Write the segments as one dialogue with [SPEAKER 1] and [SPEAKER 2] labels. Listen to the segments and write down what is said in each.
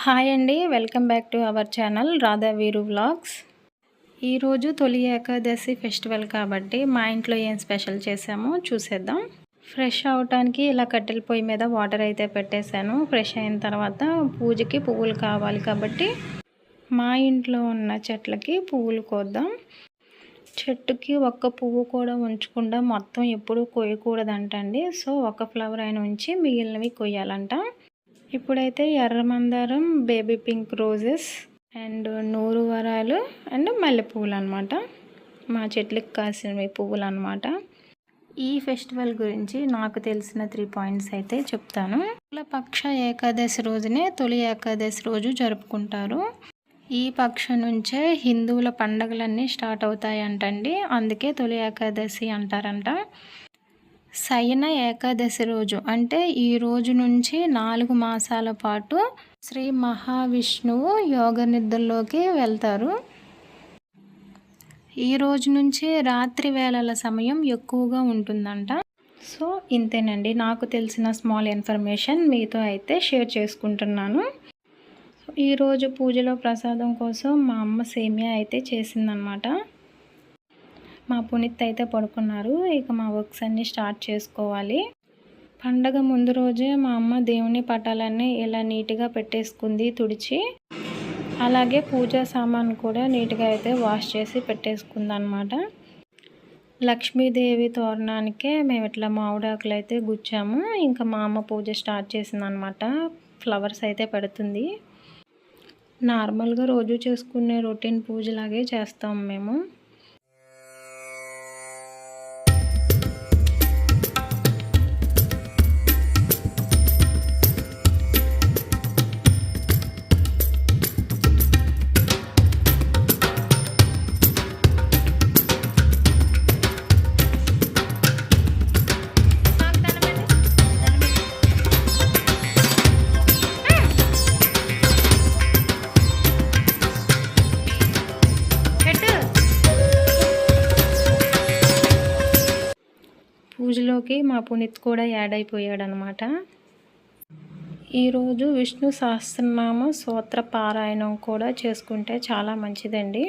[SPEAKER 1] Hi అండి welcome back to our channel Radha Veeru vlogs. ఈరోజు తొలి ఏకాదశి ఫెస్టివల్ కాబట్టి మా ఇంట్లో ఏం స్పెషల్ చేసామో చూసేద్దాం. ఫ్రెష్ అవటానికి ఇలా కట్టెల పొయ్యి మీద వాటర్ అయితే పెట్టేశాను. ఫ్రెష్ అయిన తర్వాత పూజకి పువ్వులు కావాలి కాబట్టి మా ఇంట్లో ఉన్న చెట్లకి పువ్వులు కోద్దాం. చెట్టుకి ఒక్క పువ్వు కూడా ఉంచకుండా మొత్తం ఎప్పుడూ కొయ్యకూడదంటండి సో ఒక ఫ్లవర్ అయిన ఉంచి మిగిలినవి కొయ్యాలంట. ఇప్పుడైతే ఎర్ర మందారం బేబీ పింక్ రోజెస్ అండ్ నూరు వరాలు అండ్ మల్లెపూలు అనమాట మా చెట్లకు కాసినవి పువ్వులు అనమాట ఈ ఫెస్టివల్ గురించి నాకు తెలిసిన త్రీ పాయింట్స్ అయితే చెప్తాను. పక్ష ఏకాదశి రోజునే తొలి ఏకాదశి రోజు జరుపుకుంటారు. ఈ పక్ష నుంచే హిందువుల పండగలన్నీ స్టార్ట్ అవుతాయంటండి. అందుకే తొలి ఏకాదశి అంటారంట. శయన ఏకాదశి రోజు. అంటే ఈ రోజు నుంచి నాలుగు మాసాల పాటు శ్రీ మహావిష్ణువు యోగ నిద్రలోకి వెళ్తారు. ఈ రోజు నుంచి రాత్రి వేళల సమయం ఎక్కువగా ఉంటుందంట. సో ఇంతేనండి. నాకు తెలిసిన స్మాల్ ఇన్ఫర్మేషన్ మీతో అయితే షేర్ చేసుకుంటున్నాను. ఈరోజు పూజలో ప్రసాదం కోసం మా అమ్మ సేమియా అయితే చేసిందనమాట. మా పునీత్ అయితే పడుకున్నారు. ఇక మా వర్క్స్ అన్నీ స్టార్ట్ చేసుకోవాలి. పండగ ముందు రోజే మా అమ్మ దేవుని పటాలన్నీ ఇలా నీట్గా పెట్టేసుకుంది తుడిచి. అలాగే పూజా సామాన్ కూడా నీట్గా అయితే వాష్ చేసి పెట్టేసుకుంది అనమాట లక్ష్మీదేవి తోరణానికే మేము ఇట్లా మామిడాకులు అయితే గుచ్చాము. ఇంకా మా అమ్మ పూజ స్టార్ట్ చేసిందనమాట ఫ్లవర్స్ అయితే పెడుతుంది. నార్మల్గా రోజు చేసుకునే రొటీన్ పూజలాగే చేస్తాం మేము. పూజలోకి మా పునీత్ కూడా యాడ్ అయిపోయాడనమాట. ఈరోజు విష్ణు సహస్రనామ సూత్ర పారాయణం కూడా చేసుకుంటే చాలా మంచిదండి.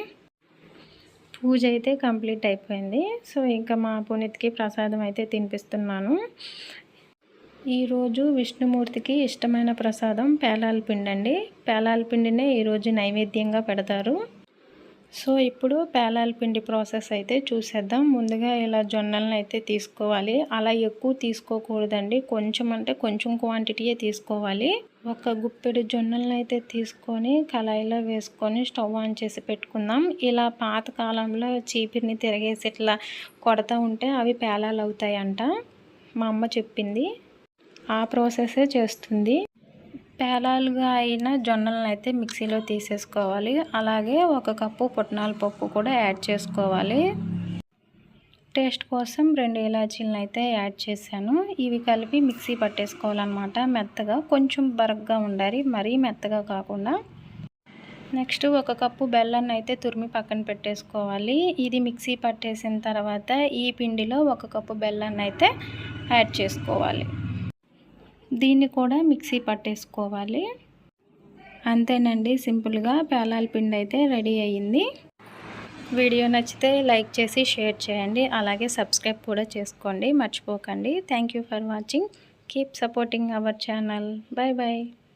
[SPEAKER 1] పూజ అయితే కంప్లీట్ అయిపోయింది. సో ఇంకా మా పునీత్కి ప్రసాదం అయితే తినిపిస్తున్నాను. ఈరోజు విష్ణుమూర్తికి ఇష్టమైన ప్రసాదం పేలాల పిండి అండి పేలాల పిండినే ఈరోజు నైవేద్యంగా పెడతారు. సో ఇప్పుడు పేలాల పిండి ప్రాసెస్ అయితే చూసేద్దాం. ముందుగా ఇలా జొన్నలను అయితే తీసుకోవాలి. అలా ఎక్కువ తీసుకోకూడదండి. కొంచెం అంటే కొంచెం క్వాంటిటీయే తీసుకోవాలి. ఒక గుప్పెడు జొన్నలను అయితే తీసుకొని కళాయిలో వేసుకొని స్టవ్ ఆన్ చేసి పెట్టుకుందాం. ఇలా పాతకాలంలో చీపిరిని తిరగేసి ఇట్లా కొడతా ఉంటే అవి పేలాలు అవుతాయంట మా అమ్మ చెప్పింది. ఆ ప్రాసెసే చేస్తుంది. పేలాలుగా అయిన జొన్నలను అయితే మిక్సీలో తీసేసుకోవాలి. అలాగే ఒక కప్పు పుట్నాల పప్పు కూడా యాడ్ చేసుకోవాలి. టేస్ట్ కోసం రెండు ఇలాచీలను అయితే యాడ్ చేశాను. ఇవి కలిపి మిక్సీ పట్టేసుకోవాలన్నమాట. మెత్తగా కొంచెం బరగ్గా ఉండాలి. మరీ మెత్తగా కాకుండా. నెక్స్ట్ ఒక కప్పు బెల్లాన్ని అయితే తురిమి పక్కన పెట్టేసుకోవాలి. ఇది మిక్సీ పట్టేసిన తర్వాత ఈ పిండిలో ఒక కప్పు బెల్లాన్ని అయితే యాడ్ చేసుకోవాలి. దీన్ని కూడా మిక్సీ పట్టేసుకోవాలి. అంతేనండి సింపుల్గా పేలాల పిండి అయితే రెడీ అయ్యింది. వీడియో నచ్చితే లైక్ చేసి షేర్ చేయండి. అలాగే సబ్స్క్రైబ్ కూడా చేసుకోండి. మర్చిపోకండి. Thank for watching. Keep supporting our channel. Bye bye